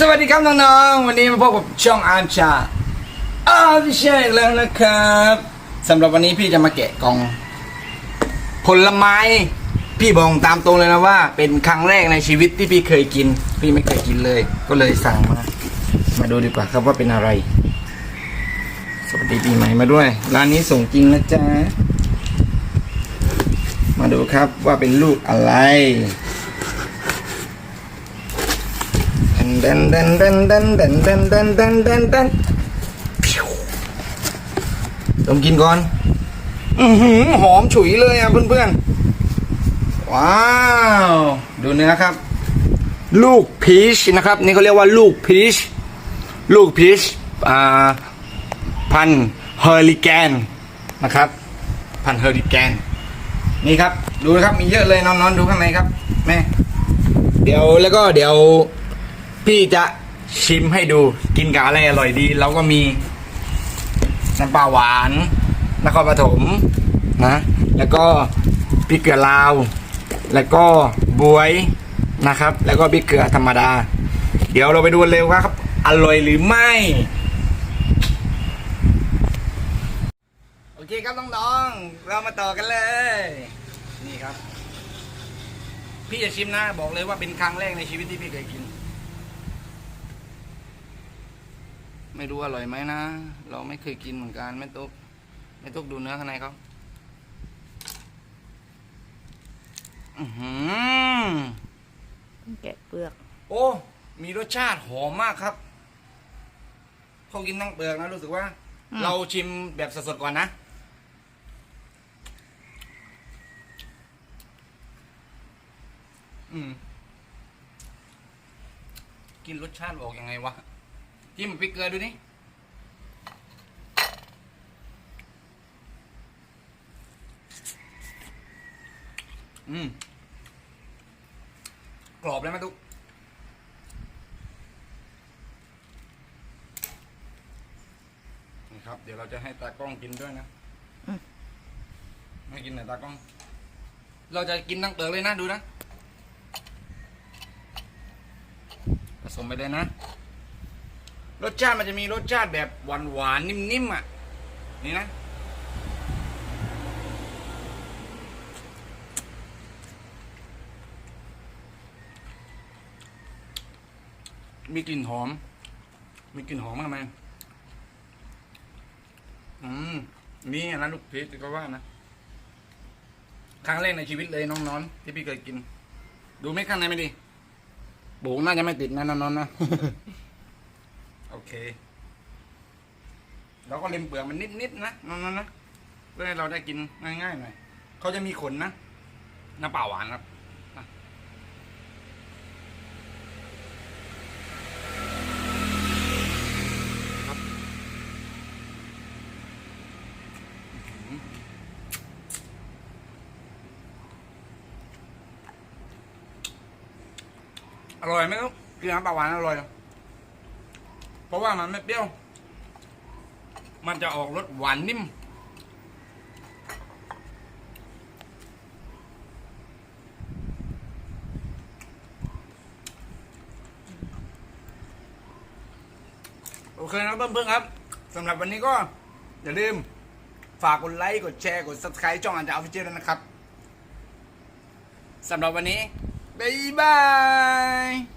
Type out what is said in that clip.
สวัสดีครับน้องๆ วันนี้มาพบกับช่องอาร์มชาอาร์มชาอีกแล้วนะครับสำหรับวันนี้พี่จะมาแกะกล่อง ผลไม้ พี่บอกตามตรงเลยนะว่า เป็นครั้งแรกในชีวิตที่พี่เคยกิน พี่ไม่เคยกินเลย ก็เลยสั่งมา มาดูดีกว่าครับว่าเป็นอะไร สวัสดีปีใหม่มาด้วย ร้านนี้ส่งจริงนะจ๊ะ มาดูครับว่าเป็นลูกอะไร เดนเดนเดนเดนเดนเดนเดนเดนเดนเดนพิวลองกินก่อนอือหือหอมฉุยเลยอะเพื่อนๆ ว้าว ดูเนื้อครับ ลูกพีชนะครับ นี่เขาเรียกว่าลูกพีช ลูกพีชอ่าพันธุ์เฮอริแกนนะครับ พันธุ์เฮอริแกนนี่ครับ ดูนะครับมีเยอะเลยนอนๆดูข้างในครับแม่เดี๋ยวแล้วก็เดี๋ยว พี่จะชิมให้ดูกินกับอะไรอร่อยดีเราก็มีน้ำปลาหวานนครปฐมนะแล้วก็พริกเกลือลาว แล้วก็บวยนะครับ แล้วก็พริกเกลือธรรมดา เดี๋ยวเราไปดูเร็วครับ อร่อยหรือไม่ โอเคครับน้องๆเรามาต่อกันเลย นี่ครับ พี่จะชิมนะ บอกเลยว่าเป็นครั้งแรกในชีวิตที่พี่เคยกิน ไม่รู้อร่อยไหมนะ เราไม่เคยกินเหมือนกันแม่ตุ๊กแม่ตุ๊กดูเนื้อข้างในเขาอือหือแกะเปลือก โอ้ มีรสชาติหอมมากครับเขากินทั้งเปลือกนะรู้สึกว่า อืม เราชิมแบบสดๆก่อนนะ อืม กินรสชาติออกยังไงวะ จิ้มพริกเกลือดูนี่อืมกรอบเลยไหมทุกนี่ครับ เดี๋ยวเราจะให้ตากล้องกินด้วยนะอืมไม่กินไหนตากล้อง เราจะกินทั้งเปลือกเลยนะดูนะผสมไปเลยนะ รสชาติมันจะมีรสชาติแบบหวานหวานนิ่มๆอะ นี่นะ มีกลิ่นหอม มีกลิ่นหอมมากไหมอืม นี่นะลูกพีชก็ว่านะ ครั้งแรกในชีวิตเลยน้องๆที่พี่เคยกิน ดูไม่ข้างในไม่ดีโบกน่าจะไม่ติดนะน้องๆนะ เค เราก็เล็มเปลือกมันนิดๆนะน้องๆนะเพื่อให้เราได้กินง่ายๆหน่อยเขาจะมีขนนะน้ำเปล่าหวานครับอร่อยไหมลูกกินน้ำปลาหวานอร่อยเเพราะว่ามันไม่เปรี้ยว มันจะออกรสหวานนิ่ม โอเคนะเพื่อนๆครับสำหรับวันนี้ก็ อย่าลืม ฝากกดไลค์ กดแชร์ กด subscribe ช่องอันจะออฟฟิเชียลด้วยนะครับสำหรับวันนี้ บ๊ายบาย